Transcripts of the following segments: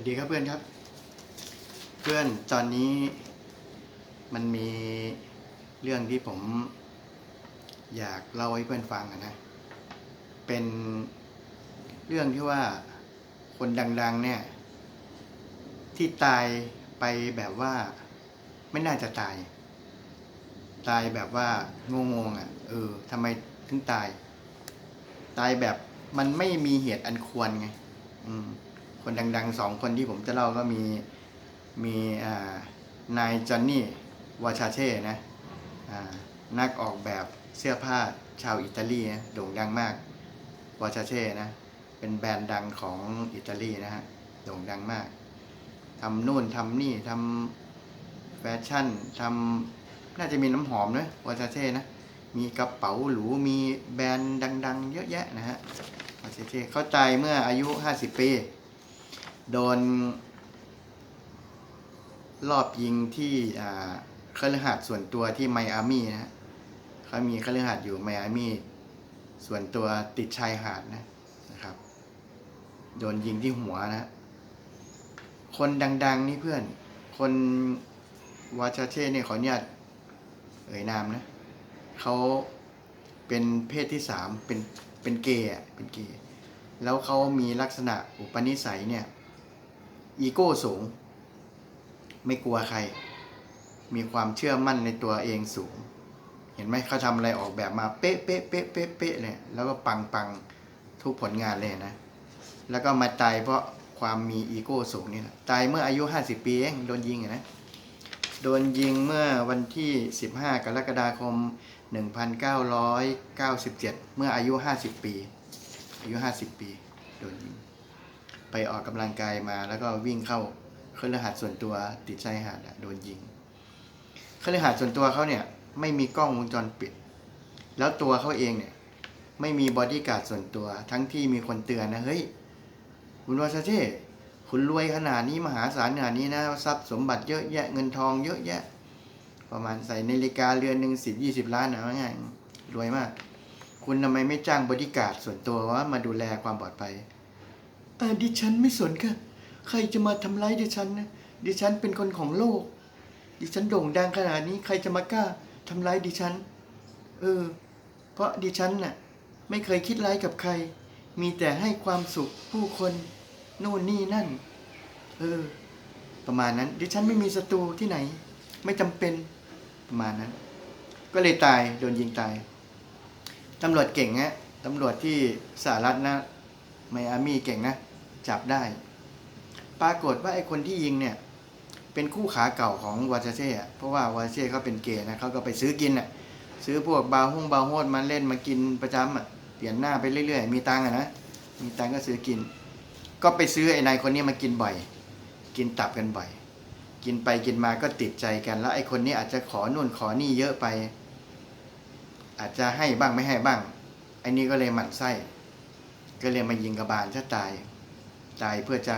วัสดีครับเพื่อนครับ เพื่อนตอนนี้มันมีเรื่องที่ผมอยากเล่าให้เพื่อนฟังนะ เป็นเรื่องที่ว่าคนดัง ๆ เนี่ย ที่ตายไปแบบว่าไม่น่าจะตาย ตายแบบว่างงๆอะ เออทำไมถึงตาย ตายแบบมันไม่มีเหตุอันควรไง อืม คนดังๆสองคนที่ผมจะเล่าก็มีมีนายจอนนี่วาชาเช่นะนักออกแบบเสื้อผ้าชาวอิตาลีนะโด่งดังมากวาชาเช่นะเป็นแบรนด์ดังของอิตาลีนะฮะโด่งดังมากทำนู่นทำนี่ทำแฟชั่นทำน่าจะมีน้ำหอมนะวาชาเช่นะมีกระเป๋าหรูมีแบรนด์ดัง ๆ เยอะแยะนะฮะวาชาเช่เข้าใจเมื่ออายุ 50 ปี โดน รอบยิงที่อ่าคฤหาสน์ส่วนตัวที่ไมอามี่นะฮะเขามีเคฤหาสน์อยู่ไมอามี่ ส่วนตัวติดชายหาดนะนะครับ โดนยิงที่หัวนะ คนดัง ๆ นี่เพื่อน คนวาชาเช่เนี่ยขออนุญาตเอ่ยนามนะ เขาเป็นเพศที่สามเป็นเป็นเกย์อะเป็นเกย์แล้วเขามีลักษณะอุปนิสัยเนี่ย อีโก้สูง ไม่กลัวใคร มีความเชื่อมั่นในตัวเองสูง เห็นไหมเขาทำอะไรออกแบบมาเป๊ะเป๊ะเป๊ะเป๊ะเป๊ะเลยแล้วก็ปังปังทุกผลงานเลยนะ แล้วก็มาตายเพราะความมีอีโก้สูงนี่แหละตายเมื่ออายุ 50 ปีเองโดนยิงนะโดนยิงเมื่อวันที่ 15 กรกฎาคม 1997 เมื่ออายุ 50 ปี อายุ 50 ปี โดนยิง ไปออกกำลังกายมา แล้วก็วิ่งเข้าเครือหาสส่วนตัวติดชายหาดอะโดนยิงเครือหาสส่วนตัวเขาเนี่ยไม่มีกล้องวงจรปิด แล้วตัวเขาเองเนี่ยไม่มีบอดี้การ์ดส่วนตัว ทั้งที่มีคนเตือนนะเฮ้ยคุณวาซาเช่คุณรวยขนาดนี้มหาศาลขนาดนี้นะทรัพย์สมบัติเยอะแยะเงินทองเยอะแยะ ประมาณใส่นาฬิกาเรือนหนึ่งสิบยี่สิบล้านนะว่าง่ายรวยมาก คุณทำไมไม่จ้างบอดี้การ์ดส่วนตัวว่ามาดูแลความปลอดภัย อ่ดิฉันไม่สนค่ะ ใครจะมาทำร้ายดิฉันนะ ดิฉันเป็นคนของโลก ดิฉันโด่งดังขนาดนี้ ใครจะมากล้าทำร้ายดิฉัน เออ เพราะดิฉันน่ะ ไม่เคยคิดร้ายกับใคร มีแต่ให้ความสุขผู้คนโน่นนี่นั่น เออ ประมาณนั้น ดิฉันไม่มีศัตรูที่ไหน ไม่จำเป็น ประมาณนั้น ก็เลยตาย โดนยิงตาย ตำรวจเก่งฮะตำรวจที่สหรัฐนะ ไมอามี่เก่งนะ จับได้ ปรากฏว่าไอ้คนที่ยิงเนี่ย เป็นคู่ขาเก่าของวาชเช่เพราะว่าวาเช่เขาเป็นเกย์นะเขาก็ไปซื้อกินอะซื้อพวกบาร์ฮงบาโฮดมาเล่นมากินประจำอะเปลี่ยนหน้าไปเรื่อยๆ มีตังอะนะมีตังก็ซื้อกิน ก็ไปซื้อไอ้นายคนนี้มากินบ่อย กินตับกันบ่อย กินไปกินมาก็ติดใจกันแล้วไอ้คนนี้อาจจะขอนู่นขอนี่เยอะไป อาจจะให้บ้างไม่ให้บ้างไอ้นี่ก็เลยหมั่นไส้ก็เลยมายิงกระบาลถ้าตาย ตายเพื่อจะ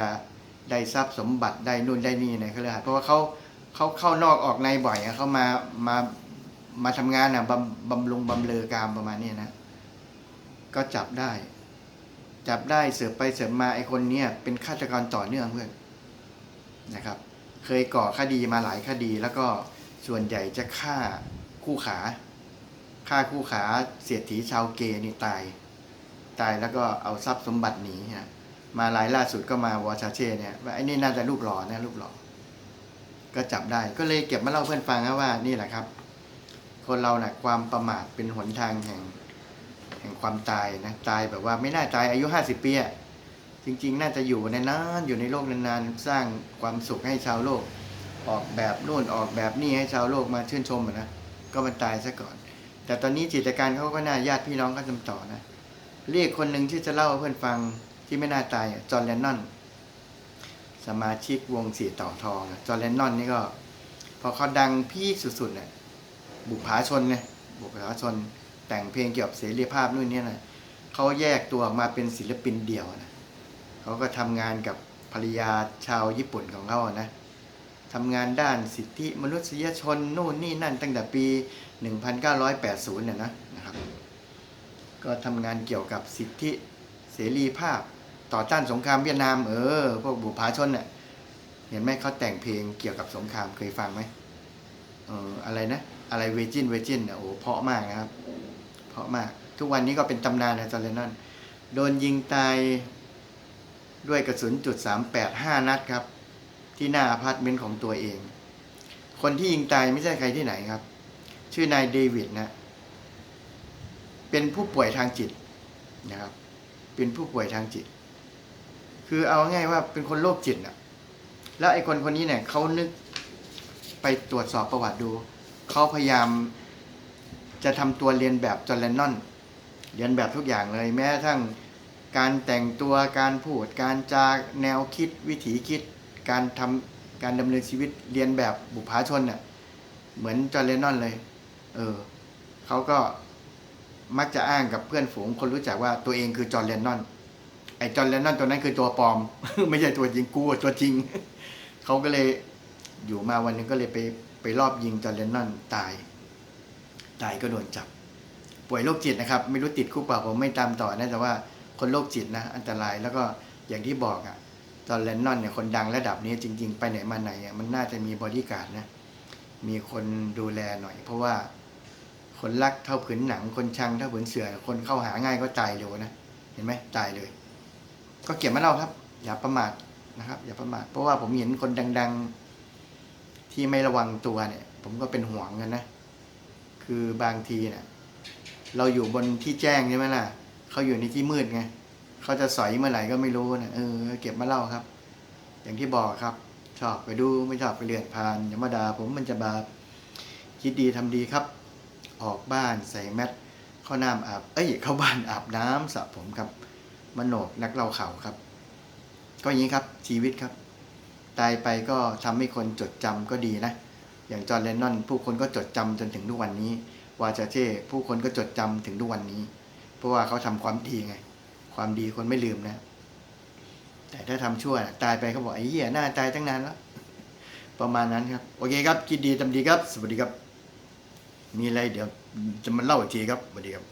ได้ทรัพย์สมบัติได้นู่นได้นี่ในเขาเลยเพราะว่าเขาเขาเข้านอกออกในบ่อยอะเขามามามาทำงานอะบำบำรุงบำเลอกามประมาณนี้นะ ก็จับได้ จับได้เสือไปเสือมาไอคนเนี้ยเป็นฆาตกรต่อเนื่องเพื่อนนะครับ เคยก่อคดีมาหลายคดีแล้วก็ส่วนใหญ่จะฆ่าคู่ขาฆ่าคู่ขาเสียถีชาวเกย์นี่ตาย ตายแล้วก็เอาทรัพย์สมบัติหนีนะ มาหลายล่าสุดก็มาวอชาเช่เนี่ยว่าไอ้นี่น่าจะรูปหล่อนะรูปหล่อก็จับได้ก็เลยเก็บมาเล่าเพื่อนฟังนะว่านี่แหละครับ คนเรานะ่ะความประมาทเป็นหนทางแห่งแห่งความตายนะตายแบบว่าไม่น่าตายอายุห้าสิบปีอะจริง ๆ น่าจะอยู่ในนานอยู่ในโลกนานๆสร้างความสุขให้ชาวโลก ออกแบบนู่นออกแบบนี่ให้ชาวโลกมาชื่นชมนะก็มันตายซะก่อน แต่ตอนนี้จิตการเขาก็น่าญาติพี่น้องก็จำต่อนะเรียกคนหนึ่งที่จะเล่าให้เพื่อนฟัง ที่ไม่น่าตายจอห์แลนนอน สมาชิกวงสีต่อทองจอห์แลนนอนนี่ก็ พอเขาดังพีคสุดๆเนี่ยบุพาชนเนี่ยบุพาชนแต่งเพลงเกี่ยวกับเสรีภาพนู่นนี่นะเขาแยกตัวออกมาเป็นศิลปินเดี่ยวนะเขาก็ทำงานกับภรรยาชาวญี่ปุ่นของเขานะทำงานด้านสิทธิมนุษยชนนู่นนี่นั่นตั้งแต่ปี 1980 เนี่ยนะนะครับ ก็ทำงานเกี่ยวกับสิทธิเสรีภาพ ต่อต้านสงครามเวียดนามเออพวกบุพาชนเนี่ยเห็นไหมเขาแต่งเพลงเกี่ยวกับสงครามเคยฟังไหมเอออะไรนะ อะไรเวจินเวจินเนี่ยโอ้เพาะมากนะครับ เพาะมาก ทุกวันนี้ก็เป็นตำนานนะจอร์แดนนอนโดนยิงตายด้วยกระสุนจุดสามแปดห้านัดครับ ที่หน้าอพาร์ตเมนต์ของตัวเอง คนที่ยิงตายไม่ใช่ใครที่ไหนครับ ชื่อนายเดวิดนะ เป็นผู้ป่วยทางจิตนะครับ เป็นผู้ป่วยทางจิต คือเอาง่ายว่าเป็นคนโรคจิตนะแล้วไอ้คนคนนี้เนี่ยเขานึกไปตรวจสอบประวัติดู เขาพยายามจะทำตัวเรียนแบบจอร์แดนนอนเรียนแบบทุกอย่างเลยแม้กระทั่งการแต่งตัวการพูด การจาแนวคิดวิถีคิด การทำการดำเนินชีวิตเรียนแบบบุพภาชนเนี่ยเหมือนจอร์แดนนอนเลย เออเขาก็มักจะอ้างกับเพื่อนฝูงคนรู้จักว่าตัวเองคือจอร์แดนนอน อ้จอร์แดนนอนตัวนั้นคือตัวปลอม ไม่ใช่ตัวจริงกูตัวจริง เขาก็เลยอยู่มาวันนึงก็เลยไปไปรอบยิงจอร์แดนนอนตาย ตายก็โดนจับ ป่วยโรคจิตนะครับ ไม่รู้ติดคุกเปล่าผมไม่ตามต่อนะแต่ว่าคนโรคจิตนะ อันตรายแล้วก็อย่างที่บอกอะจอร์แดนนอนเนี่ยคนดังระดับนี้จริง ๆ ไปไหนมาไหนอะมันน่าจะมีบอดี้การ์ดนะมีคนดูแลหน่อย เพราะว่าคนรักเท่าผืนหนังคนชังเท่าผืนเสือคนเข้าหาง่ายก็ตายเร็วนะ เห็นไหมตายเลย ก็เก็บมาเล่าครับ อย่าประมาทนะครับ อย่าประมาทเพราะว่าผมเห็นคนดัง ๆ ที่ไม่ระวังตัวเนี่ย ผมก็เป็นห่วงกันนะ คือบางทีเนี่ยเราอยู่บนที่แจ้งใช่ไหมล่ะเขาอยู่ในที่มืดไงเขาจะสอยเมื่อไหร่ก็ไม่รู้นะเออเก็บมาเล่าครับ อย่างที่บอกครับ ชอบไปดูไม่ชอบไปเลื่อนผ่านอย่ามาด่าผมมันจะบาปคิดดีทำดีครับ ออกบ้านใส่แมสเข้าน้ำอาบ เอ้ยเข้าบ้านอาบน้ำสระผมครับ มโนกนักเล่าข่าวครับ ก็อย่างนี้ครับชีวิตครับ ตายไปก็ทำให้คนจดจำก็ดีนะ อย่างจอร์แดนนอนผู้คนก็จดจำจนถึงทุกวันนี้วาจาเช่ผู้คนก็จดจำถึงทุกวันนี้ เพราะว่าเขาทำความดีไง ความดีคนไม่ลืมนะ แต่ถ้าทำชั่วนะตายไปเขาบอกไอ้เหี้ยหน้าตายตั้งนานแล้ว ประมาณนั้นครับ โอเคครับคิดดีทำดีครับ สวัสดีครับ มีอะไรเดี๋ยวจะมาเล่าอีกทีครับสวัสดีครับ